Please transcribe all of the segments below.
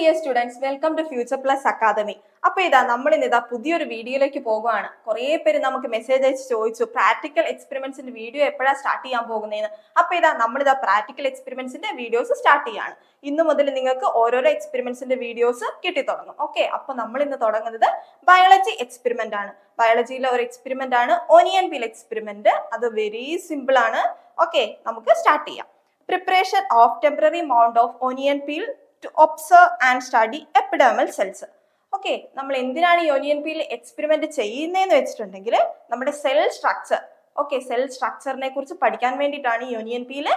Dear students welcome to future plus academy അപ്പൊ ഇതാ നമ്മൾ ഇന്ന് ഇതാ പുതിയൊരു വീഡിയോയിലേക്ക് പോകുവാണ് കുറേ പേര് നമുക്ക് മെസ്സേജ് അയച്ച് ചോദിച്ചു പ്രാക്ടിക്കൽ എക്സ്പെരിമെന്റ്സിന്റെ വീഡിയോ എപ്പോഴാണ് സ്റ്റാർട്ട് ചെയ്യാൻ പോകുന്നതെന്ന് അപ്പൊ ഇതാ നമ്മൾ ഇതാ പ്രാക്ടിക്കൽ എക്സ്പെരിമെന്റ്സിന്റെ വീഡിയോസ് സ്റ്റാർട്ട് ചെയ്യാണ്. ഇന്നു മുതൽ നിങ്ങൾക്ക് ഓരോരോ എക്സ്പെരിമെന്റ്സിന്റെ വീഡിയോസ് കിട്ടി തുടങ്ങും ഓക്കെ അപ്പൊ നമ്മൾ ഇന്ന് തുടങ്ങുന്നത് ബയോളജി എക്സ്പെരിമെന്റ് ആണ്. ബയോളജിയിലെ ഒരു എക്സ്പെരിമെന്റ് ആണ് ഓനിയൻ പീൽ എക്സ്പെരിമെന്റ് അത് വെരി സിമ്പിൾ ആണ്. ഓക്കെ നമുക്ക് സ്റ്റാർട്ട് ചെയ്യാം. Preparation of temporary mount of onion peel to observe and study epidermal cells okay നമ്മൾ എന്തിനാണ് യോണിയൻ പിയിൽ എക്സ്പെരിമെന്റ് ചെയ്യുന്നതെന്ന് വെച്ചിട്ടുണ്ടെങ്കിൽ നമ്മുടെ സെൽ സ്ട്രക്ചർ ഓക്കെ സെൽ സ്ട്രക്ചറിനെ കുറിച്ച് പഠിക്കാൻ വേണ്ടിയിട്ടാണ് ഈ പിയിൽ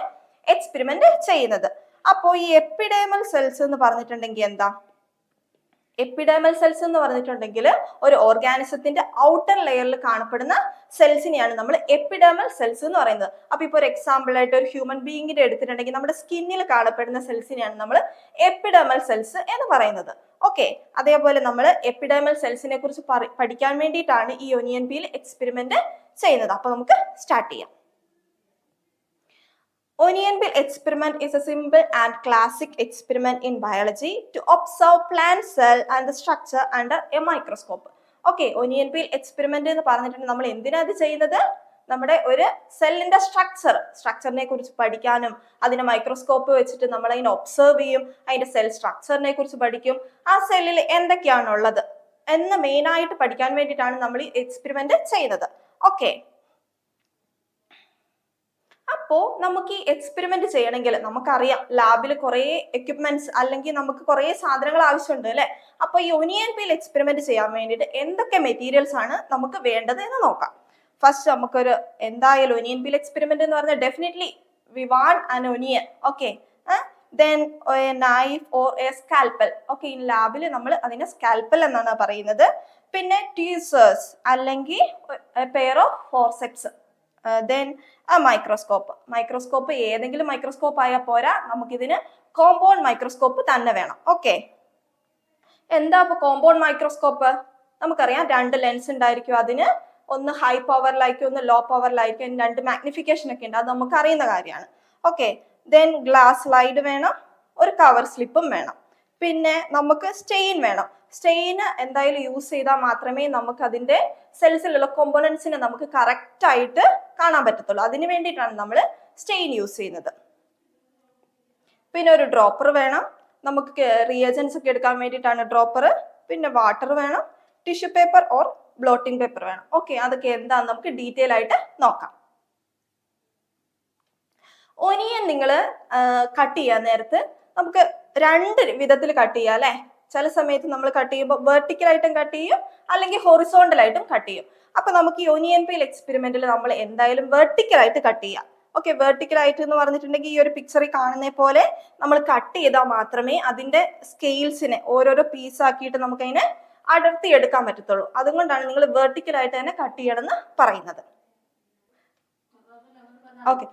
എക്സ്പെരിമെന്റ് ചെയ്യുന്നത്. അപ്പോൾ ഈ എപ്പിഡേമൽ സെൽസ് എന്ന് പറഞ്ഞിട്ടുണ്ടെങ്കിൽ എന്താ? എപ്പിഡേമൽ സെൽസ് എന്ന് പറഞ്ഞിട്ടുണ്ടെങ്കിൽ ഒരു ഓർഗാനിസത്തിന്റെ ഔട്ടർ ലെയറിൽ കാണപ്പെടുന്ന സെൽസിനെയാണ് നമ്മൾ എപ്പിഡേമൽ സെൽസ് എന്ന് പറയുന്നത്. അപ്പൊ ഇപ്പോൾ ഒരു എക്സാമ്പിൾ ആയിട്ട് ഒരു ഹ്യൂമൻ ബീയിങ്ങിന്റെ എടുത്തിട്ടുണ്ടെങ്കിൽ നമ്മുടെ സ്കിന്നിൽ കാണപ്പെടുന്ന സെൽസിനെയാണ് നമ്മൾ എപ്പിഡേമൽ സെൽസ് എന്ന് പറയുന്നത്. ഓക്കെ അതേപോലെ നമ്മൾ എപ്പിഡേമൽ സെൽസിനെ കുറിച്ച് പഠിക്കാൻ വേണ്ടിയിട്ടാണ് ഈ ഒനിയൻ ബിയിൽ എക്സ്പെരിമെന്റ് ചെയ്യുന്നത്. അപ്പൊ നമുക്ക് സ്റ്റാർട്ട് ചെയ്യാം. Onion peel experiment is a simple and classic experiment in biology to observe plant cell and the structure under a microscope. Okay onion peel experiment എന്ന് പറഞ്ഞിട്ടുണ്ടെങ്കിൽ നമ്മൾ എന്തിനാ ഇത് ചെയ്യുന്നത്? നമ്മുടെ ഒരു സെല്ലിന്റെ സ്ട്രക്ചർ സ്ട്രക്ചറിനെ കുറിച്ച് പഠിക്കാനും അതിനെ മൈക്രോസ്കോപ്പ് വെച്ചിട്ട് നമ്മൾ അതിനെ ഒബ്സർവ് ചെയ്യും അതിന്റെ സെൽ സ്ട്രക്ചറിനെ കുറിച്ച് പഠിക്കും. ആ സെല്ലിൽ എന്തൊക്കെയാണുള്ളത്? എന്ന് മെയിനായിട്ട് പഠിക്കാൻ വേണ്ടിയിട്ടാണ് നമ്മൾ ഈ എക്സ്പെരിമെന്റ് ചെയ്യുന്നത്. ഓക്കെ അപ്പോ നമുക്ക് ഈ എക്സ്പെരിമെന്റ് ചെയ്യണമെങ്കിൽ നമുക്കറിയാം ലാബിൽ കുറേ എക്യുപ്മെന്റ്സ് അല്ലെങ്കിൽ നമുക്ക് കുറേ സാധനങ്ങൾ ആവശ്യമുണ്ട് അല്ലെ? അപ്പൊ ഈ ഒനിയൻ പീൽ എക്സ്പെരിമെന്റ് ചെയ്യാൻ വേണ്ടിയിട്ട് എന്തൊക്കെ മെറ്റീരിയൽസ് ആണ് നമുക്ക് വേണ്ടത് എന്ന് നോക്കാം. ഫസ്റ്റ് നമുക്കൊരു എന്തായാലും ഒനിയൻ പിൽ എക്സ്പെരിമെന്റ് എന്ന് പറഞ്ഞാൽ definitely we want an onion okay then knife or a scalpel okay ഈ ലാബിൽ നമ്മൾ അതിനെ സ്കാൽപ്പൽ എന്നാണ് പറയുന്നത്. പിന്നെ ട്യൂസേഴ്സ് അല്ലെങ്കിൽ pair of forceps then microscope microscope ഏതെങ്കിലും മൈക്രോസ്കോപ്പ് ആയാൽ പോരാ. നമുക്കിതിന് കോമ്പൗണ്ട് മൈക്രോസ്കോപ്പ് തന്നെ വേണം. ഓക്കെ എന്താ ഇപ്പൊ കോമ്പൗണ്ട് മൈക്രോസ്കോപ്പ് നമുക്കറിയാം രണ്ട് ലെൻസ് ഉണ്ടായിരിക്കും. അതിന് ഒന്ന് ഹൈ പവറിലായിരിക്കും ഒന്ന് ലോ പവറിലായിരിക്കും രണ്ട് മാഗ്നിഫിക്കേഷൻ ഒക്കെ ഉണ്ട്. അത് നമുക്ക് അറിയുന്ന കാര്യമാണ്. ഓക്കെ ദെൻ ഗ്ലാസ് സ്ലൈഡ് വേണം. ഒരു കവർ സ്ലിപ്പും വേണം. പിന്നെ നമുക്ക് സ്റ്റെയിൻ വേണം. സ്റ്റെയിന് എന്തായാലും യൂസ് ചെയ്താൽ മാത്രമേ നമുക്ക് അതിന്റെ സെൽസിലുള്ള കോമ്പോണൻസിനെ നമുക്ക് കറക്റ്റ് ആയിട്ട് കാണാൻ പറ്റത്തുള്ളൂ. അതിന് വേണ്ടിയിട്ടാണ് നമ്മൾ സ്റ്റെയിൻ യൂസ് ചെയ്യുന്നത്. പിന്നെ ഒരു ഡ്രോപ്പർ വേണം. നമുക്ക് റിയേജൻസ് ഒക്കെ എടുക്കാൻ വേണ്ടിയിട്ടാണ് ഡ്രോപ്പർ പിന്നെ വാട്ടർ വേണം. Tissue paper or blotting paper വേണം. ഓക്കെ അതൊക്കെ എന്താന്ന് നമുക്ക് ഡീറ്റെയിൽ ആയിട്ട് നോക്കാം. ഒനിയൻ നിങ്ങൾ കട്ട് ചെയ്യാൻ നേരത്ത് നമുക്ക് രണ്ട് വിധത്തിൽ കട്ട് ചെയ്യാം അല്ലെ? ചില സമയത്ത് നമ്മൾ കട്ട് ചെയ്യുമ്പോൾ വെർട്ടിക്കൽ ആയിട്ടും കട്ട് ചെയ്യും അല്ലെങ്കിൽ ഹൊറിസോണ്ടലായിട്ടും കട്ട് ചെയ്യും. അപ്പൊ നമുക്ക് ഒനിയൻ പീൽ എക്സ്പെരിമെന്റിൽ നമ്മൾ എന്തായാലും വെർട്ടിക്കൽ ആയിട്ട് കട്ട് ചെയ്യാം ഓക്കെ വെർട്ടിക്കൽ ആയിട്ട് എന്ന് പറഞ്ഞിട്ടുണ്ടെങ്കിൽ ഈ ഒരു പിക്ചറിൽ കാണുന്ന പോലെ നമ്മൾ കട്ട് ചെയ്താൽ മാത്രമേ അതിന്റെ സ്കെയിൽസിനെ ഓരോരോ പീസ് ആക്കിയിട്ട് നമുക്ക് അതിനെ അടർത്തി എടുക്കാൻ പറ്റത്തുള്ളൂ. അതുകൊണ്ടാണ് നിങ്ങൾ വെർട്ടിക്കൽ ആയിട്ട് തന്നെ കട്ട് ചെയ്യണമെന്ന് പറയുന്നത്. ഓക്കെ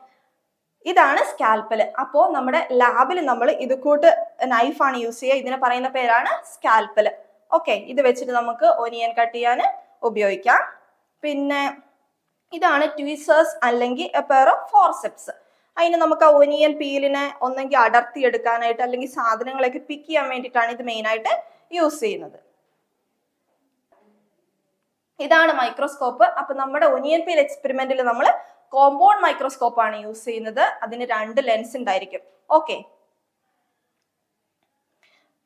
ഇതാണ് സ്കാൽപ്പൽ അപ്പോൾ നമ്മുടെ ലാബിൽ നമ്മൾ ഇത് കൂട്ട് നൈഫാണ് യൂസ് ചെയ്യുക. ഇതിനെ പറയുന്ന പേരാണ് സ്കാൽപ്പൽ ഓക്കെ ഇത് വെച്ചിട്ട് നമുക്ക് ഒനിയൻ കട്ട് ചെയ്യാൻ ഉപയോഗിക്കാം. പിന്നെ ഇതാണ് ട്വീസേഴ്സ് അല്ലെങ്കിൽ പെയർ ഓഫ് ഫോർസെപ്സ് അതിന് നമുക്ക് ആ ഒനിയൻ പീലിനെ ഒന്നെങ്കിൽ അടർത്തി എടുക്കാനായിട്ട് അല്ലെങ്കിൽ സാധനങ്ങളൊക്കെ പിക്ക് ചെയ്യാൻ വേണ്ടിയിട്ടാണ് ഇത് മെയിനായിട്ട് യൂസ് ചെയ്യുന്നത്. ഇതാണ് മൈക്രോസ്കോപ്പ് അപ്പൊ നമ്മുടെ ഒനിയൻ പീൽ എക്സ്പെരിമെന്റിൽ നമ്മൾ കോമ്പൗണ്ട് മൈക്രോസ്കോപ്പ് ആണ് യൂസ് ചെയ്യുന്നത്. അതിന് രണ്ട് ലെൻസ് ഉണ്ടായിരിക്കും. ഓക്കെ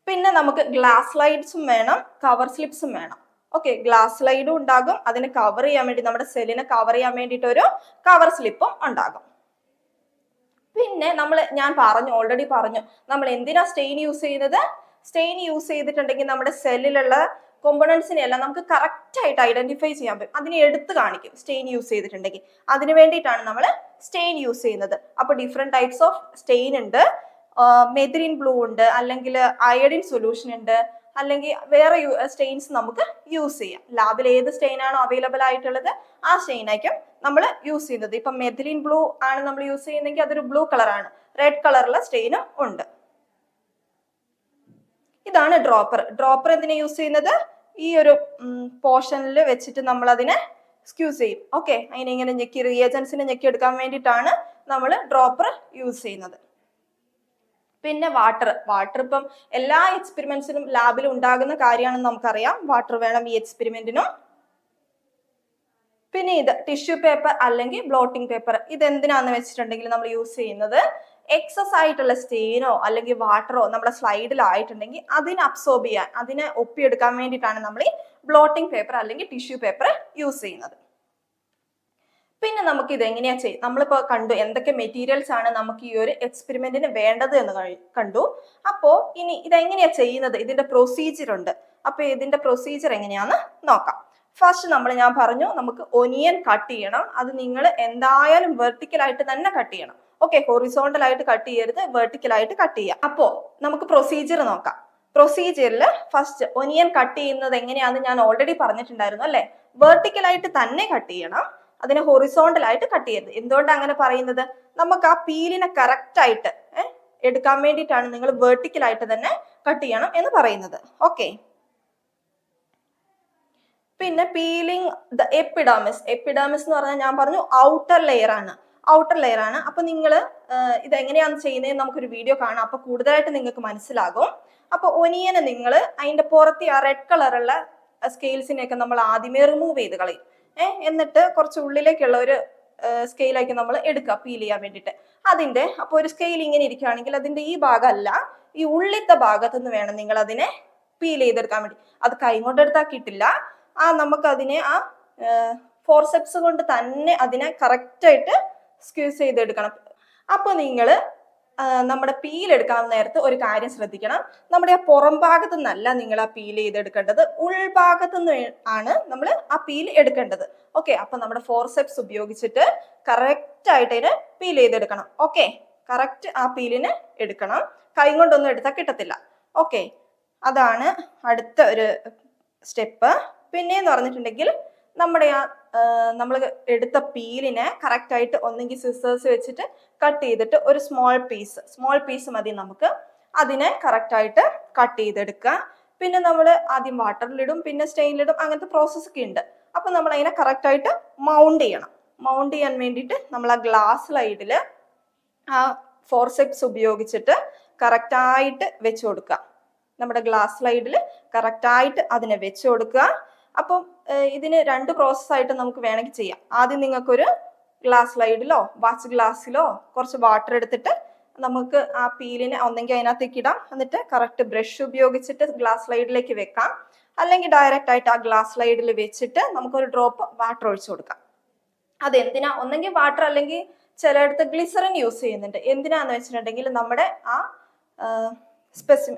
പിന്നെ നമുക്ക് ഗ്ലാസ് സ്ലൈഡ്സും വേണം കവർ സ്ലിപ്സും വേണം. ഓക്കെ ഗ്ലാസ് സ്ലൈഡും ഉണ്ടാകും. അതിനെ കവർ ചെയ്യാൻ വേണ്ടി നമ്മുടെ സെല്ലിനെ കവർ ചെയ്യാൻ വേണ്ടിയിട്ട് ഒരു കവർ സ്ലിപ്പും ഉണ്ടാകും. പിന്നെ നമ്മൾ ഞാൻ പറഞ്ഞു ഓൾറെഡി പറഞ്ഞു നമ്മൾ എന്തിനാ സ്റ്റെയിൻ യൂസ് ചെയ്യുന്നത്? സ്റ്റെയിൻ യൂസ് ചെയ്തിട്ടുണ്ടെങ്കിൽ നമ്മുടെ സെല്ലിലുള്ള കോമ്പണൻസിനെ എല്ലാം നമുക്ക് കറക്റ്റ് ആയിട്ട് ഐഡന്റിഫൈ ചെയ്യാൻ പറ്റും. അതിനെ എടുത്ത് കാണിക്കും സ്റ്റെയിൻ യൂസ് ചെയ്തിട്ടുണ്ടെങ്കിൽ. അതിന് വേണ്ടിയിട്ടാണ് നമ്മൾ സ്റ്റെയിൻ യൂസ് ചെയ്യുന്നത്. അപ്പൊ ഡിഫറെന്റ് ടൈപ്സ് ഓഫ് സ്റ്റെയിൻ ഉണ്ട്. മെഥിലിൻ ബ്ലൂ ഉണ്ട് അല്ലെങ്കിൽ അയഡിൻ സൊല്യൂഷൻ ഉണ്ട് അല്ലെങ്കിൽ വേറെ സ്റ്റെയിൻസ് നമുക്ക് യൂസ് ചെയ്യാം. ലാബിൽ ഏത് സ്റ്റെയിൻ ആണോ അവൈലബിൾ ആയിട്ടുള്ളത് ആ സ്റ്റെയിൻ ആയിരിക്കും നമ്മൾ യൂസ് ചെയ്യുന്നത്. ഇപ്പം മെഥിലിൻ ബ്ലൂ ആണ് നമ്മൾ യൂസ് ചെയ്യുന്നതെങ്കിൽ അതൊരു ബ്ലൂ കളറാണ് റെഡ് കളറുള്ള സ്റ്റെയിനും ഉണ്ട്. ഇതാണ് ഡ്രോപ്പർ ഡ്രോപ്പർ എന്തിനാ യൂസ് ചെയ്യുന്നത്? ഈ ഒരു പോർഷനിൽ വെച്ചിട്ട് നമ്മൾ അതിനെ സ്ക്യൂസ് ചെയ്യും. ഓക്കെ അതിനെ ഇങ്ങനെ ഞെക്കി റിയേജൻസിനെ ഞെക്കി എടുക്കാൻ വേണ്ടിയിട്ടാണ് നമ്മൾ ഡ്രോപ്പർ യൂസ് ചെയ്യുന്നത്. പിന്നെ വാട്ടർ വാട്ടർ ഇപ്പം എല്ലാ എക്സ്പെരിമെന്റ്സിനും ലാബിൽ ഉണ്ടാകുന്ന കാര്യമാണെന്ന് നമുക്കറിയാം. വാട്ടർ വേണം ഈ എക്സ്പെരിമെന്റിനും പിന്നെ ഇത് ടിഷ്യൂ പേപ്പർ അല്ലെങ്കിൽ ബ്ലോട്ടിംഗ് പേപ്പർ ഇത് എന്തിനാന്ന് വെച്ചിട്ടുണ്ടെങ്കിൽ നമ്മൾ യൂസ് ചെയ്യുന്നത് എക്സസ് ആയിട്ടുള്ള സ്റ്റെയിനോ അല്ലെങ്കിൽ വാട്ടറോ നമ്മുടെ സ്ലൈഡിലായിട്ടുണ്ടെങ്കിൽ അതിനെ അബ്സോർബ് ചെയ്യാൻ അതിനെ ഒപ്പിയെടുക്കാൻ വേണ്ടിയിട്ടാണ് നമ്മൾ ഈ ബ്ലോട്ടിംഗ് പേപ്പർ അല്ലെങ്കിൽ ടിഷ്യൂ പേപ്പർ യൂസ് ചെയ്യുന്നത്. പിന്നെ നമുക്ക് ഇത് എങ്ങനെയാ ചെയ്യും നമ്മളിപ്പോ കണ്ടു എന്തൊക്കെ മെറ്റീരിയൽസ് ആണ് നമുക്ക് ഈ ഒരു എക്സ്പെരിമെന്റിന് വേണ്ടത് എന്ന് കണ്ടു. അപ്പോ ഇനി ഇതെങ്ങനെയാ ചെയ്യുന്നത്? ഇതിന്റെ പ്രൊസീജിയർ ഉണ്ട്. അപ്പൊ ഇതിന്റെ പ്രൊസീജിയർ എങ്ങനെയാന്ന് നോക്കാം. ഫസ്റ്റ് നമ്മൾ ഞാൻ പറഞ്ഞു നമുക്ക് ഒനിയൻ കട്ട് ചെയ്യണം. അത് നിങ്ങൾ എന്തായാലും വെർട്ടിക്കൽ ആയിട്ട് തന്നെ കട്ട് ചെയ്യണം. ഓക്കെ ഹൊറിസോണ്ടൽ ആയിട്ട് കട്ട് ചെയ്യരുത് വെർട്ടിക്കൽ ആയിട്ട് കട്ട് ചെയ്യാം. അപ്പോ നമുക്ക് പ്രൊസീജിയർ നോക്കാം. പ്രൊസീജിയറിൽ ഫസ്റ്റ് ഒനിയൻ കട്ട് ചെയ്യുന്നത് എങ്ങനെയാന്ന് ഞാൻ ഓൾറെഡി പറഞ്ഞിട്ടുണ്ടായിരുന്നു അല്ലെ? വെർട്ടിക്കൽ ആയിട്ട് തന്നെ കട്ട് ചെയ്യണം. അതിനെ ഹൊറിസോണ്ടൽ ആയിട്ട് കട്ട് ചെയ്യരുത്. എന്തുകൊണ്ടാണ് അങ്ങനെ പറയുന്നത്? നമുക്ക് ആ പീലിനെ കറക്റ്റ് ആയിട്ട് എടുക്കാൻ വേണ്ടിയിട്ടാണ് നിങ്ങൾ വെർട്ടിക്കൽ ആയിട്ട് തന്നെ കട്ട് ചെയ്യണം എന്ന് പറയുന്നത്. ഓക്കെ പിന്നെ പീലിംഗ് ദ എപ്പിഡാമിസ് എപ്പിഡാമിസ് എന്ന് പറഞ്ഞാൽ ഞാൻ പറഞ്ഞു ഔട്ടർ ലെയർ ആണ്. ഔട്ടർ ലെയർ ആണ്. അപ്പൊ നിങ്ങൾ ഇത് എങ്ങനെയാണ് ചെയ്യുന്നത് നമുക്കൊരു വീഡിയോ കാണാം. അപ്പൊ കൂടുതലായിട്ട് നിങ്ങൾക്ക് മനസ്സിലാകും. അപ്പൊ ഒനിയനെ നിങ്ങൾ അതിന്റെ പുറത്ത് ആ റെഡ് കളറുള്ള സ്കെയിൽസിനെയൊക്കെ നമ്മൾ ആദ്യമേ റിമൂവ് ചെയ്ത് കളയും. എന്നിട്ട് കുറച്ച് ഉള്ളിലേക്കുള്ള ഒരു സ്കെയിലാക്കി നമ്മൾ എടുക്കുക പീൽ ചെയ്യാൻ വേണ്ടിയിട്ട്. അതിന്റെ അപ്പോൾ ഒരു സ്കെയിൽ ഇങ്ങനെ ഇരിക്കുകയാണെങ്കിൽ അതിന്റെ ഈ ഭാഗമല്ല ഈ ഉള്ളിത്തെ ഭാഗത്തു നിന്ന് വേണം നിങ്ങൾ അതിനെ പീൽ ചെയ്തെടുക്കാൻ വേണ്ടി. അത് കൈ കൊണ്ട് കിട്ടില്ല. ആ നമുക്ക് അതിനെ ആ ഫോർസെപ്സ് കൊണ്ട് തന്നെ അതിനെ കറക്റ്റായിട്ട് സ്ക്യൂസ് ചെയ്തെടുക്കണം. അപ്പൊ നിങ്ങൾ നമ്മുടെ പീൽ എടുക്കാൻ നേരത്തെ ഒരു കാര്യം ശ്രദ്ധിക്കണം. നമ്മുടെ ആ പുറം ഭാഗത്തു നിന്നല്ല നിങ്ങൾ ആ പീൽ ചെയ്തെടുക്കേണ്ടത്. ഉൾഭാഗത്തു നിന്ന് ആണ് നമ്മൾ ആ പീൽ എടുക്കേണ്ടത്. ഓക്കെ അപ്പൊ നമ്മുടെ ഫോർസെപ്സ് ഉപയോഗിച്ചിട്ട് കറക്റ്റ് ആയിട്ട് അതിന് പീൽ ചെയ്തെടുക്കണം. ഓക്കെ കറക്റ്റ് ആ പീലിന് എടുക്കണം. കൈ കൊണ്ടൊന്നും എടുത്താൽ കിട്ടത്തില്ല. ഓക്കെ അതാണ് അടുത്ത ഒരു സ്റ്റെപ്പ് പിന്നെന്ന് പറഞ്ഞിട്ടുണ്ടെങ്കിൽ നമ്മുടെ ആ നമ്മൾ എടുത്ത പീലിനെ കറക്റ്റായിട്ട് ഒന്നെങ്കിൽ സിസേഴ്സ് വെച്ചിട്ട് കട്ട് ചെയ്തിട്ട് ഒരു സ്മോൾ പീസ് സ്മോൾ പീസ് മതി നമുക്ക്. അതിനെ കറക്റ്റായിട്ട് കട്ട് ചെയ്തെടുക്കുക. പിന്നെ നമ്മൾ ആദ്യം വാട്ടറിലിടും പിന്നെ സ്റ്റെയിനിലിടും അങ്ങനത്തെ പ്രോസസ്സ് ഒക്കെ ഉണ്ട്. അപ്പം നമ്മൾ അതിനെ കറക്റ്റായിട്ട് മൗണ്ട് ചെയ്യണം. മൗണ്ട് ചെയ്യാൻ വേണ്ടിയിട്ട് നമ്മൾ ആ ഗ്ലാസ് ലൈഡിൽ ആ ഫോർസെപ്സ് ഉപയോഗിച്ചിട്ട് കറക്റ്റായിട്ട് വെച്ച് കൊടുക്കുക. നമ്മുടെ ഗ്ലാസ് സ്ലൈഡിൽ കറക്റ്റായിട്ട് അതിനെ വെച്ച് കൊടുക്കുക. അപ്പം ഇതിന് രണ്ട് പ്രോസസ് ആയിട്ട് നമുക്ക് വേണമെങ്കിൽ ചെയ്യാം. ആദ്യം നിങ്ങൾക്കൊരു ഗ്ലാസ് സ്ലൈഡിലോ വാച്ച് ഗ്ലാസ്സിലോ കുറച്ച് വാട്ടർ എടുത്തിട്ട് നമുക്ക് ആ പീലിനെ ഒന്നെങ്കിൽ അതിനകത്തേക്ക് ഇടാം. എന്നിട്ട് കറക്റ്റ് ബ്രഷ് ഉപയോഗിച്ചിട്ട് ഗ്ലാസ് സ്ലൈഡിലേക്ക് വെക്കാം. അല്ലെങ്കിൽ ഡയറക്റ്റ് ആയിട്ട് ആ ഗ്ലാസ് സ്ലൈഡിൽ വെച്ചിട്ട് നമുക്കൊരു ഡ്രോപ്പ് വാട്ടർ ഒഴിച്ചു കൊടുക്കാം. അതെന്തിനാ? ഒന്നെങ്കിൽ വാട്ടർ അല്ലെങ്കിൽ ചിലയിടത്ത് ഗ്ലിസറിൻ യൂസ് ചെയ്യുന്നുണ്ട്. എന്തിനാന്ന് വെച്ചിട്ടുണ്ടെങ്കിൽ നമ്മുടെ ആ സ്പെസി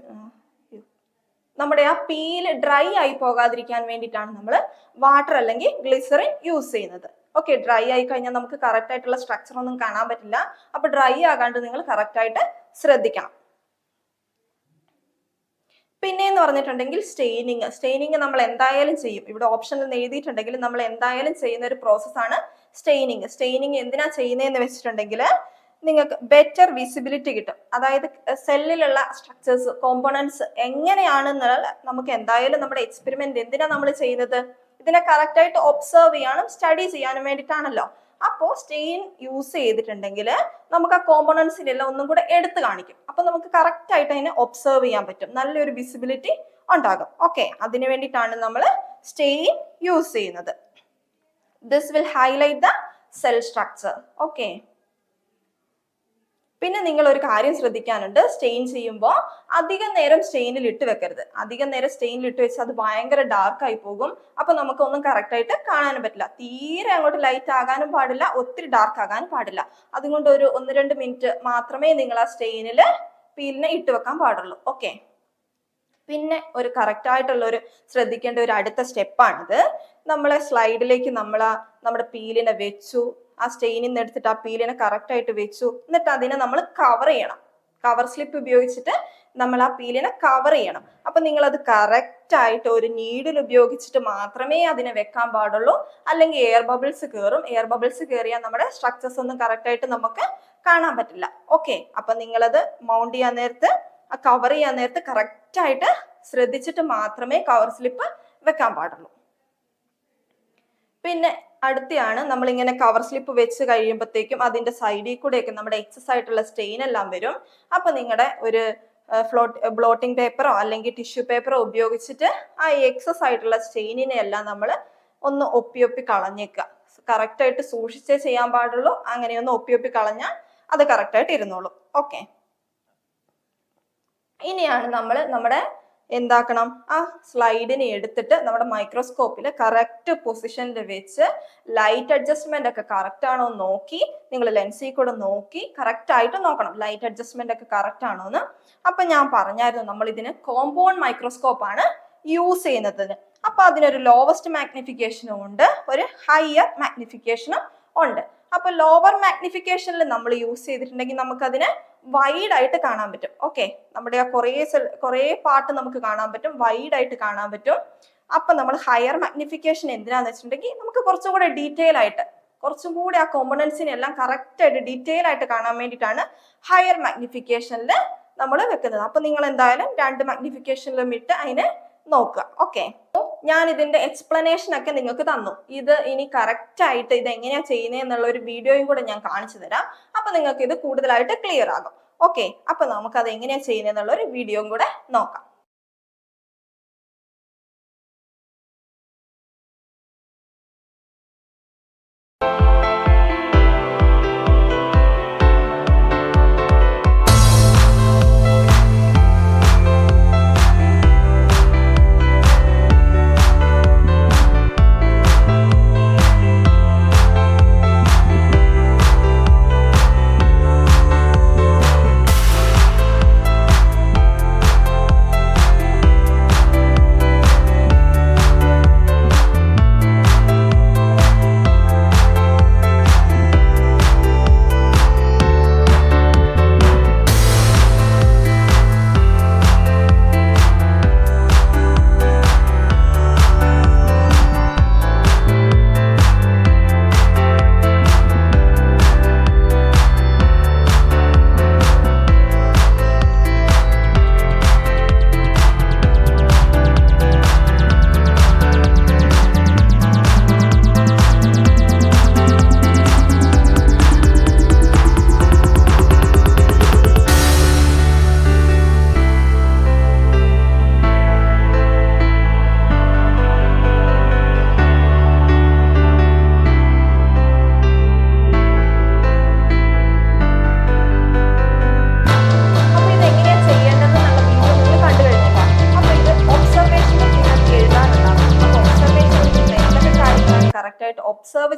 നമ്മുടെ ആ പീൽ ഡ്രൈ ആയി പോകാതിരിക്കാൻ വേണ്ടിയിട്ടാണ് നമ്മൾ വാട്ടർ അല്ലെങ്കിൽ ഗ്ലിസറിൻ യൂസ് ചെയ്യുന്നത്. ഓക്കെ ഡ്രൈ ആയി കഴിഞ്ഞാൽ നമുക്ക് കറക്റ്റ് ആയിട്ടുള്ള സ്ട്രക്ചർ ഒന്നും കാണാൻ പറ്റില്ല. അപ്പൊ ഡ്രൈ ആകാണ്ട് നിങ്ങൾ കറക്റ്റ് ആയിട്ട് ശ്രദ്ധിക്കണം. പിന്നെ എന്ന് പറഞ്ഞിട്ടുണ്ടെങ്കിൽ സ്റ്റെയിനിങ് സ്റ്റെയിനിങ് നമ്മൾ എന്തായാലും ചെയ്യും. ഇവിടെ ഓപ്ഷനിൽ എഴുതിയിട്ടുണ്ടെങ്കിൽ നമ്മൾ എന്തായാലും ചെയ്യുന്ന ഒരു പ്രോസസ്സാണ് സ്റ്റെയിനിങ് സ്റ്റെയിനിങ് എന്തിനാ ചെയ്യുന്നതെന്ന് വെച്ചിട്ടുണ്ടെങ്കിൽ നിങ്ങൾക്ക് ബെറ്റർ വിസിബിലിറ്റി കിട്ടും. അതായത് സെല്ലിലുള്ള സ്ട്രക്ചേഴ്സ് കോമ്പോണൻസ് എങ്ങനെയാണെന്നുള്ള നമുക്ക് എന്തായാലും നമ്മുടെ എക്സ്പെരിമെന്റ് എന്തിനാ നമ്മൾ ചെയ്യുന്നത്? ഇതിനെ കറക്റ്റ് ആയിട്ട് ഒബ്സർവ് ചെയ്യാനും സ്റ്റഡി ചെയ്യാനും വേണ്ടിയിട്ടാണല്ലോ. അപ്പോൾ സ്റ്റെയിൻ യൂസ് ചെയ്തിട്ടുണ്ടെങ്കിൽ നമുക്ക് ആ കോമ്പോണൻസിനെല്ലാം ഒന്നും കൂടെ എടുത്തു കാണിക്കും. അപ്പൊ നമുക്ക് കറക്റ്റ് ആയിട്ട് അതിനെ ഒബ്സർവ് ചെയ്യാൻ പറ്റും. നല്ലൊരു വിസിബിലിറ്റി ഉണ്ടാകും. ഓക്കെ അതിന് വേണ്ടിയിട്ടാണ് നമ്മൾ സ്റ്റെയിൻ യൂസ് ചെയ്യുന്നത്. This will highlight the cell structure okay പിന്നെ നിങ്ങൾ ഒരു കാര്യം ശ്രദ്ധിക്കാനുണ്ട്. സ്റ്റെയിൻ ചെയ്യുമ്പോൾ അധികം നേരം സ്റ്റെയിനിൽ ഇട്ട് വെക്കരുത്. അധികം നേരം സ്റ്റെയിനിൽ ഇട്ട് വെച്ചാൽ അത് ഭയങ്കര ഡാർക്ക് ആയി പോകും. അപ്പൊ നമുക്കൊന്നും കറക്റ്റ് ആയിട്ട് കാണാനും പറ്റില്ല. തീരെ അങ്ങോട്ട് ലൈറ്റ് ആകാനും പാടില്ല ഒത്തിരി ഡാർക്ക് ആകാനും പാടില്ല. അതുകൊണ്ട് ഒരു ഒന്ന് രണ്ട് മിനിറ്റ് മാത്രമേ നിങ്ങൾ ആ സ്റ്റെയിനിൽ പീലിനെ ഇട്ട് വെക്കാൻ പാടുള്ളൂ. ഓക്കെ പിന്നെ ഒരു കറക്റ്റ് ആയിട്ടുള്ള ഒരു ശ്രദ്ധിക്കേണ്ട ഒരു അടുത്ത സ്റ്റെപ്പാണിത് നമ്മളെ സ്ലൈഡിലേക്ക് നമ്മൾ നമ്മുടെ പീലിനെ വെച്ചു. ആ സ്റ്റെയിനിൽ നിന്ന് എടുത്തിട്ട് ആ പീലിനെ കറക്റ്റ് ആയിട്ട് വെച്ചു. എന്നിട്ട് അതിനെ നമ്മൾ കവർ ചെയ്യണം. കവർ സ്ലിപ്പ് ഉപയോഗിച്ചിട്ട് നമ്മൾ ആ പീലിനെ കവർ ചെയ്യണം. അപ്പൊ നിങ്ങൾ അത് കറക്റ്റ് ആയിട്ട് ഒരു നീഡിൽ ഉപയോഗിച്ചിട്ട് മാത്രമേ അതിനെ വെക്കാൻ പാടുള്ളൂ. അല്ലെങ്കിൽ എയർ ബബിൾസ് കയറും എയർ ബബിൾസ് കയറിയാൽ നമ്മുടെ സ്ട്രക്ചേഴ്സ് ഒന്നും കറക്റ്റ് ആയിട്ട് നമുക്ക് കാണാൻ പറ്റില്ല. ഓക്കെ അപ്പൊ നിങ്ങളത് മൗണ്ട് ചെയ്യാൻ നേരത്ത് കവർ ചെയ്യാൻ നേരത്ത് കറക്റ്റ് ആയിട്ട് ശ്രദ്ധിച്ചിട്ട് മാത്രമേ കവർ സ്ലിപ്പ് വെക്കാൻ പാടുള്ളൂ. പിന്നെ അടുത്തയാണ് നമ്മളിങ്ങനെ കവർ സ്ലിപ്പ് വെച്ച് കഴിയുമ്പോഴത്തേക്കും അതിന്റെ സൈഡിൽ കൂടെയൊക്കെ നമ്മുടെ എക്സസ് ആയിട്ടുള്ള സ്റ്റെയിൻ എല്ലാം വരും. അപ്പൊ നിങ്ങളുടെ ഒരു ഫ്ലോട്ട് ബ്ലോട്ടിംഗ് പേപ്പറോ അല്ലെങ്കിൽ ടിഷ്യൂ പേപ്പറോ ഉപയോഗിച്ചിട്ട് ആ എക്സസ് ആയിട്ടുള്ള സ്റ്റെയിനിനെ എല്ലാം നമ്മൾ ഒന്ന് ഒപ്പി ഒപ്പി കളഞ്ഞേക്കുക കറക്റ്റ് ആയിട്ട് സൂക്ഷിച്ചേ ചെയ്യാൻ പാടുള്ളൂ. അങ്ങനെയൊന്ന് ഒപ്പി ഒപ്പി കളഞ്ഞാൽ അത് കറക്റ്റ് ആയിട്ട് ഇരുന്നോളും. ഓക്കെ ഇനിയാണ് നമ്മൾ നമ്മുടെ എന്താക്കണം? ആ സ്ലൈഡിനെ എടുത്തിട്ട് നമ്മുടെ മൈക്രോസ്കോപ്പിൽ കറക്റ്റ് പൊസിഷനിൽ വെച്ച് ലൈറ്റ് അഡ്ജസ്റ്റ്മെന്റ് ഒക്കെ കറക്റ്റ് ആണോ നോക്കി നിങ്ങൾ ലെൻസിൽ കൂടെ നോക്കി കറക്റ്റ് ആയിട്ട് നോക്കണം. ലൈറ്റ് അഡ്ജസ്റ്റ്മെന്റ് ഒക്കെ കറക്റ്റ് ആണോ എന്ന്. അപ്പൊ ഞാൻ പറഞ്ഞായിരുന്നു നമ്മൾ ഇതിന് കോമ്പൗണ്ട് മൈക്രോസ്കോപ്പ് ആണ് യൂസ് ചെയ്യുന്നത്. അപ്പൊ അതിനൊരു ലോവസ്റ്റ് മാഗ്നിഫിക്കേഷനും ഉണ്ട് ഒരു ഹയർ മാഗ്നിഫിക്കേഷനും ഉണ്ട്. അപ്പൊ ലോവർ മാഗ്നിഫിക്കേഷനിൽ നമ്മൾ യൂസ് ചെയ്തിട്ടുണ്ടെങ്കിൽ നമുക്കതിനെ വൈഡ് ആയിട്ട് കാണാൻ പറ്റും. ഓക്കെ നമ്മുടെ ആ കുറേ കുറേ പാർട്ട് നമുക്ക് കാണാൻ പറ്റും. വൈഡ് ആയിട്ട് കാണാൻ പറ്റും. അപ്പൊ നമ്മൾ ഹയർ മാഗ്നിഫിക്കേഷൻ എന്തിനാന്ന് വെച്ചിട്ടുണ്ടെങ്കിൽ നമുക്ക് കുറച്ചും കൂടെ ഡീറ്റെയിൽ ആയിട്ട് കുറച്ചും കൂടി ആ കോമ്പണൻസിനെ എല്ലാം കറക്റ്റ് ആയിട്ട് ഡീറ്റെയിൽ ആയിട്ട് കാണാൻ വേണ്ടിയിട്ടാണ് ഹയർ മാഗ്നിഫിക്കേഷനിൽ നമ്മൾ വെക്കുന്നത്. അപ്പൊ നിങ്ങൾ എന്തായാലും രണ്ട് മാഗ്നിഫിക്കേഷനിലും ഇട്ട് അതിനെ നോക്കുക. ഓക്കെ ഞാൻ ഇതിന്റെ എക്സ്പ്ലനേഷൻ ഒക്കെ നിങ്ങൾക്ക് തന്നു. ഇത് ഇനി കറക്റ്റ് ആയിട്ട് ഇത് എങ്ങനെയാ ചെയ്യുന്നത് എന്നുള്ള ഒരു വീഡിയോയും കൂടെ ഞാൻ കാണിച്ചു തരാം. അപ്പൊ നിങ്ങൾക്ക് ഇത് കൂടുതലായിട്ട് ക്ലിയർ ആകും. ഓക്കെ അപ്പൊ നമുക്ക് അത് എങ്ങനെയാ ചെയ്യുന്നത് എന്നുള്ള ഒരു വീഡിയോയും കൂടെ നോക്കാം.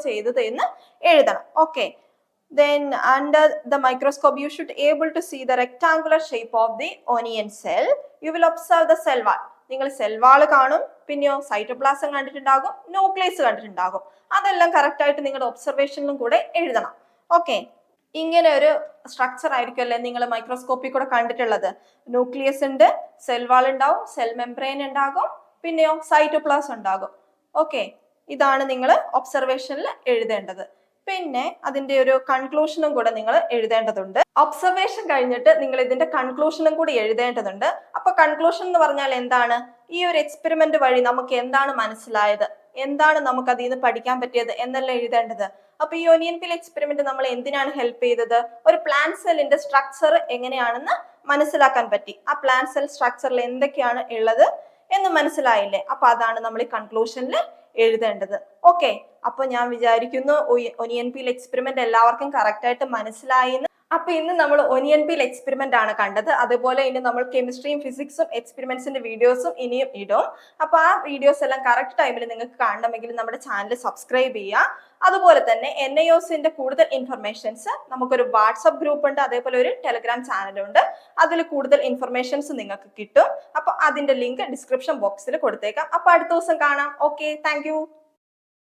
ചെയ്തത് എന്ന് എഴുതണം. Okay then under the microscope you should able to see the rectangular shape of the onion cell you will observe the wall. നിങ്ങൾ സെൽ വാൾ കാണും പിന്നെയോ സൈറ്റോപ്ലാസം കണ്ടിട്ടുണ്ടാകും ന്യൂക്ലിയസ് കണ്ടിട്ടുണ്ടാകും. അതെല്ലാം കറക്റ്റ് ആയിട്ട് നിങ്ങളുടെ ഒബ്സർവേഷനിലും കൂടെ എഴുതണം. ഓക്കെ ഇങ്ങനെ ഒരു സ്ട്രക്ചർ ആയിരിക്കും അല്ലെ നിങ്ങൾ മൈക്രോസ്കോപ്പിൽ കൂടെ കണ്ടിട്ടുള്ളത്. ന്യൂക്ലിയസ് ഉണ്ട് സെൽവാൾ ഉണ്ടാവും സെൽ മെംബ്രെയിൻ ഉണ്ടാകും പിന്നെയോ സൈറ്റോപ്ലാസം ഉണ്ടാകും. ഓക്കെ ഇതാണ് നിങ്ങൾ ഒബ്സർവേഷനിൽ എഴുതേണ്ടത്. പിന്നെ അതിന്റെ ഒരു കൺക്ലൂഷനും കൂടെ നിങ്ങൾ എഴുതേണ്ടതുണ്ട്. ഒബ്സർവേഷൻ കഴിഞ്ഞിട്ട് നിങ്ങൾ ഇതിന്റെ കൺക്ലൂഷനും കൂടി എഴുതേണ്ടതുണ്ട്. അപ്പൊ കൺക്ലൂഷൻ എന്ന് പറഞ്ഞാൽ എന്താണ്? ഈ ഒരു എക്സ്പെരിമെന്റ് വഴി നമുക്ക് എന്താണ് മനസ്സിലായത്? എന്താണ് നമുക്ക് അതിൽ നിന്ന് പഠിക്കാൻ പറ്റിയത് എന്നെല്ലാം എഴുതേണ്ടത്? അപ്പൊ ഈ ഒനിയൻ പിൽ എക്സ്പെരിമെന്റ് നമ്മൾ എന്തിനാണ് ഹെൽപ്പ് ചെയ്തത്? ഒരു പ്ലാൻ സെല്ലിന്റെ സ്ട്രക്ചർ എങ്ങനെയാണെന്ന് മനസ്സിലാക്കാൻ പറ്റി. ആ പ്ലാൻ സെൽ സ്ട്രക്ചറിൽ എന്തൊക്കെയാണ് ഉള്ളത് എന്ന് മനസ്സിലായില്ലേ? അപ്പൊ അതാണ് നമ്മൾ ഈ കൺക്ലൂഷനിൽ എഴുതേണ്ടത്. ഓക്കെ അപ്പൊ ഞാൻ വിചാരിക്കുന്നു ഒനിയൻ പീൽ എക്സ്പെരിമെന്റ് എല്ലാവർക്കും കറക്റ്റ് ആയിട്ട് മനസ്സിലായി അപ്പൊ ഇന്ന് നമ്മൾ ഒനിയൻ പീൽ എക്സ്പെരിമെന്റ് ആണ് കണ്ടത്. അതുപോലെ ഇനി നമ്മൾ കെമിസ്ട്രിയും ഫിസിക്സും എക്സ്പെരിമെന്റ്സിന്റെ വീഡിയോസും ഇനിയും ഇടും. അപ്പൊ ആ വീഡിയോസ് എല്ലാം കറക്റ്റ് ടൈമിൽ നിങ്ങൾക്ക് കാണണമെങ്കിൽ നമ്മുടെ ചാനൽ സബ്സ്ക്രൈബ് ചെയ്യുക. അതുപോലെ തന്നെ എൻ ഐ ഒസിന്റെ കൂടുതൽ ഇൻഫർമേഷൻസ് നമുക്കൊരു വാട്സപ്പ് ഗ്രൂപ്പ് ഉണ്ട് അതേപോലെ ഒരു ടെലഗ്രാം ചാനലുണ്ട് അതിൽ കൂടുതൽ ഇൻഫർമേഷൻസ് നിങ്ങൾക്ക് കിട്ടും. അപ്പൊ അതിന്റെ ലിങ്ക് ഡിസ്ക്രിപ്ഷൻ ബോക്സിൽ കൊടുത്തേക്കാം. അപ്പൊ അടുത്ത ദിവസം കാണാം. Okay thank